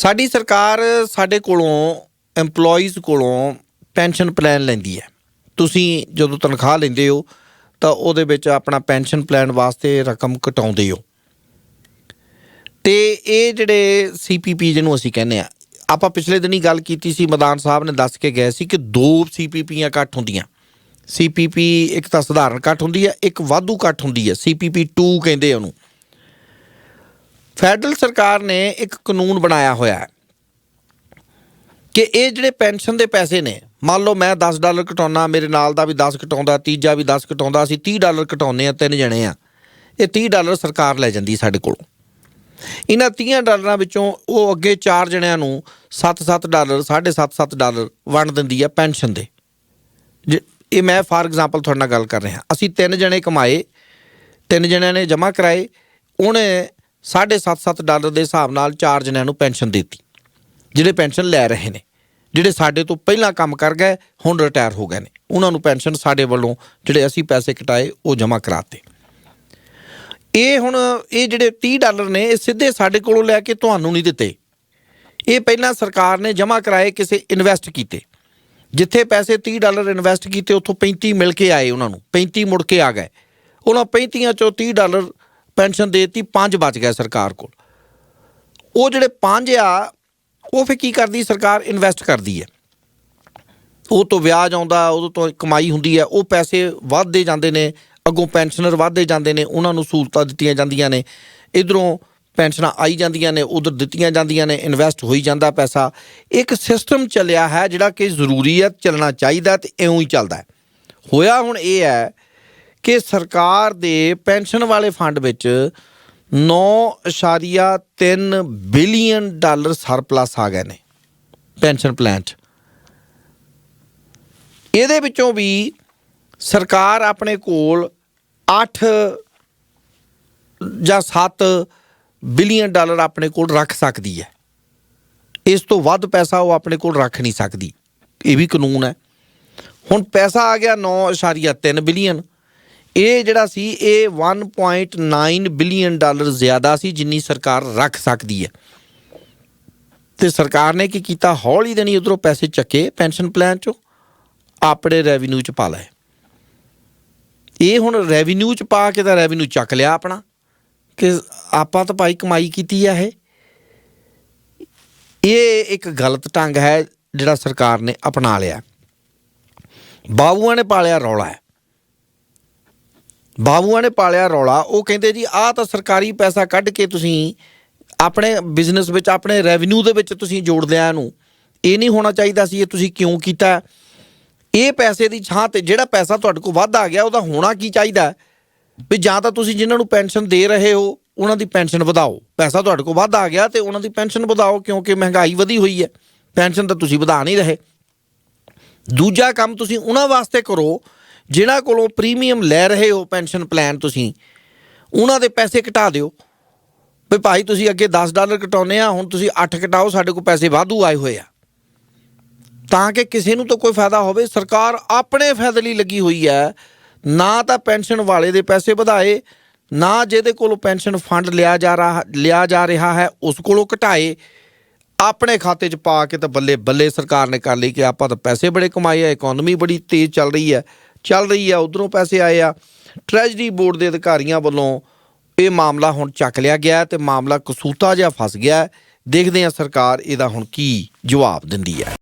ਸਾਡੀ ਸਰਕਾਰ ਸਾਡੇ ਕੋਲੋਂ, EMPLOYEES ਕੋਲੋਂ ਪੈਨਸ਼ਨ ਪਲਾਨ ਲੈਂਦੀ ਹੈ। ਤੁਸੀਂ ਜਦੋਂ ਤਨਖਾਹ ਲੈਂਦੇ ਹੋ, ਤਾਂ ਉਹਦੇ ਵਿੱਚ ਆਪਣਾ ਪੈਨਸ਼ਨ ਪਲਾਨ ਵਾਸਤੇ ਰਕਮ ਘਟਾਉਂਦੇ ਹੋ। ਤੇ ਇਹ ਜਿਹੜੇ ਸੀਪੀਪੀ ਜਿਹਨੂੰ ਅਸੀਂ ਕਹਿੰਦੇ ਆ ਆਪਾਂ ਪਿਛਲੇ ਦਿਨੀ ਗੱਲ ਕੀਤੀ ਸੀ, ਮਦਾਨ ਸਾਹਿਬ ਨੇ ਦੱਸ ਕੇ ਗਏ ਸੀ ਕਿ ਦੋ ਸੀਪੀਪੀਆਂ ਇਕੱਠ ਹੁੰਦੀਆਂ। ਸੀਪੀਪੀ ਇੱਕ ਤਾਂ ਸਧਾਰਨ ਇਕੱਠ ਹੁੰਦੀ ਹੈ, ਇੱਕ ਵਾਧੂ ਇਕੱਠ ਹੁੰਦੀ ਹੈ। ਸੀਪੀਪੀ 2 ਕਹਿੰਦੇ ਉਹਨੂੰ। ਫੈਡਰਲ ਸਰਕਾਰ ਨੇ ਇੱਕ ਕਾਨੂੰਨ ਬਣਾਇਆ ਹੋਇਆ ਹੈ ਕਿ ਇਹ ਜਿਹੜੇ ਪੈਨਸ਼ਨ ਦੇ ਪੈਸੇ ਨੇ, ਮੰਨ ਲਓ ਮੈਂ 10 ਡਾਲਰ ਕਟਾਉਣਾ ਮੇਰੇ ਨਾਲ ਦਾ ਵੀ 10 ਕਟਾਉਂਦਾ, ਤੀਜਾ ਵੀ 10 ਕਟਾਉਂਦਾ, ਅਸੀਂ 30 ਡਾਲਰ ਕਟਾਉਂਦੇ ਆ ਤਿੰਨ ਜਣੇ ਆ ਇਹ 30 ਡਾਲਰ ਸਰਕਾਰ ਲੈ ਜਾਂਦੀ ਸਾਡੇ ਕੋਲੋਂ। ਇਹਨਾਂ 30 ਡਾਲਰਾਂ ਵਿੱਚੋਂ ਉਹ ਅੱਗੇ ਚਾਰ ਜਣਿਆਂ ਨੂੰ 7-7 ਡਾਲਰ 7.5 ਡਾਲਰ ਵੰਡ ਦਿੰਦੀ ਆ ਪੈਨਸ਼ਨ ਦੇ। ਜੇ- ਇਹ ਮੈਂ ਫਾਰ ਐਗਜ਼ਾਮਪਲ ਤੁਹਾਡੇ ਨਾਲ ਗੱਲ ਕਰ ਰਿਹਾ। ਅਸੀਂ ਤਿੰਨ ਜਣੇ ਕਮਾਏ, ਤਿੰਨ ਜਣਿਆਂ ਨੇ ਜਮ੍ਹਾਂ ਕਰਾਏ, ਉਹਨੇ 7.5 ਡਾਲਰ ਦੇ ਹਿਸਾਬ ਨਾਲ ਚਾਰ ਜਣਿਆਂ ਨੂੰ ਪੈਨਸ਼ਨ ਦਿੱਤੀ, ਜਿਹੜੇ ਪੈਨਸ਼ਨ ਲੈ ਰਹੇ ਨੇ, ਜਿਹੜੇ ਸਾਡੇ ਤੋਂ ਪਹਿਲਾਂ ਕੰਮ ਕਰ ਗਏ, ਹੁਣ ਰਿਟਾਇਰ ਹੋ ਗਏ ਨੇ। ਉਹਨਾਂ ਨੂੰ ਪੈਨਸ਼ਨ ਸਾਡੇ ਵੱਲੋਂ ਜਿਹੜੇ ਅਸੀਂ ਪੈਸੇ ਕਟਾਏ, ਉਹ ਜਮ੍ਹਾਂ ਕਰਾਤੇ। ਇਹ ਹੁਣ, ਇਹ ਜਿਹੜੇ 30 ਡਾਲਰ ਨੇ, ਇਹ ਸਿੱਧੇ ਸਾਡੇ ਕੋਲੋਂ ਲੈ ਕੇ ਤੁਹਾਨੂੰ ਨਹੀਂ ਦਿੱਤੇ। ਇਹ ਪਹਿਲਾਂ ਸਰਕਾਰ ਨੇ ਜਮ੍ਹਾਂ ਕਰਾਏ, ਕਿਸੇ ਇਨਵੈਸਟ ਕੀਤੇ। ਜਿੱਥੇ ਪੈਸੇ 30 ਡਾਲਰ ਇਨਵੈਸਟ ਕੀਤੇ, ਉੱਥੋਂ 35 ਮਿਲ ਕੇ ਆਏ ਉਹਨਾਂ ਨੂੰ 35 ਮੁੜ ਕੇ ਆ ਗਏ। ਉਹਨਾਂ 35 ਚੋਂ 30 ਡਾਲਰ ਪੈਨਸ਼ਨ ਦੇਤੀ 5 ਬਚ ਗਏ ਸਰਕਾਰ ਕੋਲ। ਉਹ ਜਿਹੜੇ 5 ਆ, ਉਹ ਫੇ ਕੀ ਕਰਦੀ ਸਰਕਾਰ? ਇਨਵੈਸਟ ਕਰਦੀ ਹੈ। ਉਹ ਤੋਂ ਵਿਆਜ ਆਉਂਦਾ, ਉਹਦੇ ਤੋਂ ਕਮਾਈ ਹੁੰਦੀ ਹੈ, ਉਹ ਪੈਸੇ ਵੱਧਦੇ ਜਾਂਦੇ ਨੇ, ਅੱਗੋਂ ਪੈਨਸ਼ਨਰ ਵੱਧਦੇ ਜਾਂਦੇ ਨੇ, ਉਹਨਾਂ ਨੂੰ ਸਹੂਲਤਾਂ ਦਿੱਤੀਆਂ ਜਾਂਦੀਆਂ ਨੇ। ਇਧਰੋਂ ਪੈਨਸ਼ਨਾਂ ਆਈ ਜਾਂਦੀਆਂ ਨੇ, ਉਧਰ ਦਿੱਤੀਆਂ ਜਾਂਦੀਆਂ ਨੇ ਇਨਵੈਸਟ ਹੋਈ ਜਾਂਦਾ ਪੈਸਾ। ਇੱਕ ਸਿਸਟਮ ਚੱਲਿਆ ਹੈ ਜਿਹੜਾ ਕਿ ਜ਼ਰੂਰੀ ਹੈ, ਚੱਲਣਾ ਚਾਹੀਦਾ ਤੇ ਇਉਂ ਹੀ ਚੱਲਦਾ ਹੋਇਆ ਹੁਣ ਇਹ ਹੈ ਕਿ ਸਰਕਾਰ ਦੇ ਪੈਨਸ਼ਨ ਵਾਲੇ ਫੰਡ ਵਿੱਚ 9.3 ਬਿਲੀਅਨ ਡਾਲਰ ਸਰਪਲਸ ਆ ਗਏ ਨੇ ਪੈਨਸ਼ਨ ਪਲਾਨ 'ਚ। ਇਹਦੇ ਵਿੱਚੋਂ ਵੀ ਸਰਕਾਰ ਆਪਣੇ ਕੋਲ 8 ਜਾਂ 7 ਬਿਲੀਅਨ ਡਾਲਰ ਆਪਣੇ ਕੋਲ ਰੱਖ ਸਕਦੀ ਹੈ। ਇਸ ਤੋਂ ਵੱਧ ਪੈਸਾ ਉਹ ਆਪਣੇ ਕੋਲ ਰੱਖ ਨਹੀਂ ਸਕਦੀ। ਇਹ ਵੀ ਕਾਨੂੰਨ ਹੈ। ਹੁਣ ਪੈਸਾ ਆ ਗਿਆ 9.3 ਬਿਲੀਅਨ। ਇਹ ਜਿਹੜਾ ਸੀ, ਇਹ 1.9 ਬਿਲੀਅਨ ਡਾਲਰ ਜ਼ਿਆਦਾ ਸੀ ਜਿੰਨੀ ਸਰਕਾਰ ਰੱਖ ਸਕਦੀ ਹੈ। ਤੇ ਸਰਕਾਰ ਨੇ ਕੀ ਕੀਤਾ? ਹੌਲੀ ਦੇਣੀ ਉਧਰੋਂ ਪੈਸੇ ਚੱਕੇ ਪੈਨਸ਼ਨ ਪਲਾਨ ਚੋਂ, ਆਪਣੇ ਰੈਵਨਿਊ ਚ ਪਾ ਲਏ। ਇਹ ਹੁਣ ਰੈਵਨਿਊ ਚ ਪਾ ਕੇ ਤਾਂ ਰੈਵਨਿਊ ਚੱਕ ਲਿਆ ਆਪਣਾ, ਕਿ ਆਪਾਂ ਤਾਂ ਭਾਈ ਕਮਾਈ ਕੀਤੀ ਆ ਇਹ। ਇਹ ਇੱਕ ਗਲਤ ਢੰਗ ਹੈ ਜਿਹੜਾ ਸਰਕਾਰ ਨੇ ਅਪਣਾ ਲਿਆ। ਬਾਬੂਆਂ ਨੇ ਪਾਲਿਆ ਰੌਲਾ ਹੈ। ਬਾਬੂਆਂ ਨੇ ਪਾਲਿਆ ਰੌਲਾ, ਉਹ ਕਹਿੰਦੇ ਜੀ, ਆਹ ਤਾਂ ਸਰਕਾਰੀ ਪੈਸਾ ਕੱਢ ਕੇ ਤੁਸੀਂ ਆਪਣੇ ਬਿਜ਼ਨਸ ਵਿੱਚ, ਆਪਣੇ ਰੈਵਨਿਊ ਦੇ ਵਿੱਚ ਤੁਸੀਂ ਜੋੜ ਲਿਆ ਇਹਨੂੰ। ਇਹ ਨਹੀਂ ਹੋਣਾ ਚਾਹੀਦਾ ਸੀ, ਇਹ ਤੁਸੀਂ ਕਿਉਂ ਕੀਤਾ? ਇਹ ਪੈਸੇ ਦੀ ਛਾਂ ਤੇ ਜਿਹੜਾ ਪੈਸਾ ਤੁਹਾਡੇ ਕੋਲ ਵੱਧ ਆ ਗਿਆ, ਉਹਦਾ ਹੋਣਾ ਕੀ ਚਾਹੀਦਾ? ਵੀ ਜਾਂ ਤਾਂ ਤੁਸੀਂ ਜਿਨ੍ਹਾਂ ਨੂੰ ਪੈਨਸ਼ਨ ਦੇ ਰਹੇ ਹੋ, ਉਹਨਾਂ ਦੀ ਪੈਨਸ਼ਨ ਵਧਾਓ। ਪੈਸਾ ਤੁਹਾਡੇ ਕੋਲ ਵੱਧ ਆ ਗਿਆ ਤੇ ਉਹਨਾਂ ਦੀ ਪੈਨਸ਼ਨ ਵਧਾਓ, ਕਿਉਂਕਿ ਮਹਿੰਗਾਈ ਵਧੀ ਹੋਈ ਹੈ। ਪੈਨਸ਼ਨ ਤਾਂ ਤੁਸੀਂ ਵਧਾ ਨਹੀਂ ਰਹੇ। ਦੂਜਾ ਕੰਮ ਤੁਸੀਂ ਉਹਨਾਂ ਵਾਸਤੇ ਕਰੋ ਜਿਨ੍ਹਾਂ ਕੋਲੋਂ ਪ੍ਰੀਮੀਅਮ ਲੈ ਰਹੇ ਹੋ ਪੈਨਸ਼ਨ ਪਲਾਨ ਤੁਸੀਂ, ਉਹਨਾਂ ਦੇ ਪੈਸੇ ਘਟਾ ਦਿਓ। ਵੀ ਭਾਈ ਤੁਸੀਂ ਅੱਗੇ 10 ਡਾਲਰ ਕਟਾਉਨੇ ਆ, ਹੁਣ ਤੁਸੀਂ 8 ਕਟਾਓ ਸਾਡੇ ਕੋਲ ਪੈਸੇ ਵਾਧੂ ਆਏ ਹੋਏ ਆ। ਤਾਂ ਕਿ ਕਿਸੇ ਨੂੰ ਤਾਂ ਕੋਈ ਫਾਇਦਾ ਹੋਵੇ, ਸਰਕਾਰ ਆਪਣੇ ਫਾਇਦੇ ਲਈ ਲੱਗੀ ਹੋਈ ਹੈ। ਨਾ ਤਾਂ ਪੈਨਸ਼ਨ ਵਾਲੇ ਦੇ ਪੈਸੇ ਵਧਾਏ, ਨਾ ਜਿਹਦੇ ਕੋਲੋਂ ਪੈਨਸ਼ਨ ਫੰਡ ਲਿਆ ਜਾ ਰਿਹਾ, ਲਿਆ ਜਾ ਰਿਹਾ ਹੈ, ਉਸ ਕੋਲੋਂ ਘਟਾਏ। ਆਪਣੇ ਖਾਤੇ 'ਚ ਪਾ ਕੇ ਤਾਂ ਬੱਲੇ ਬੱਲੇ ਸਰਕਾਰ ਨੇ ਕਰ ਲਈ ਕਿ ਆਪਾਂ ਤਾਂ ਪੈਸੇ ਬੜੇ ਕਮਾਏ ਆ ਇਕਨੋਮੀ ਬੜੀ ਤੇਜ਼ ਚੱਲ ਰਹੀ ਹੈ। ਚੱਲ ਰਹੀ ਆ, ਉਧਰੋਂ ਪੈਸੇ ਆਏ ਆ। ਟ੍ਰੈਜਰੀ ਬੋਰਡ ਦੇ ਅਧਿਕਾਰੀਆਂ ਵੱਲੋਂ ਇਹ ਮਾਮਲਾ ਹੁਣ ਚੱਕ ਲਿਆ ਗਿਆ ਹੈ ਤੇ ਮਾਮਲਾ ਕਸੂਤਾ ਜਿਹਾ ਫਸ ਗਿਆ ਦੇਖਦੇ ਹਾਂ ਸਰਕਾਰ ਇਹਦਾ ਹੁਣ ਕੀ ਜਵਾਬ ਦਿੰਦੀ ਹੈ।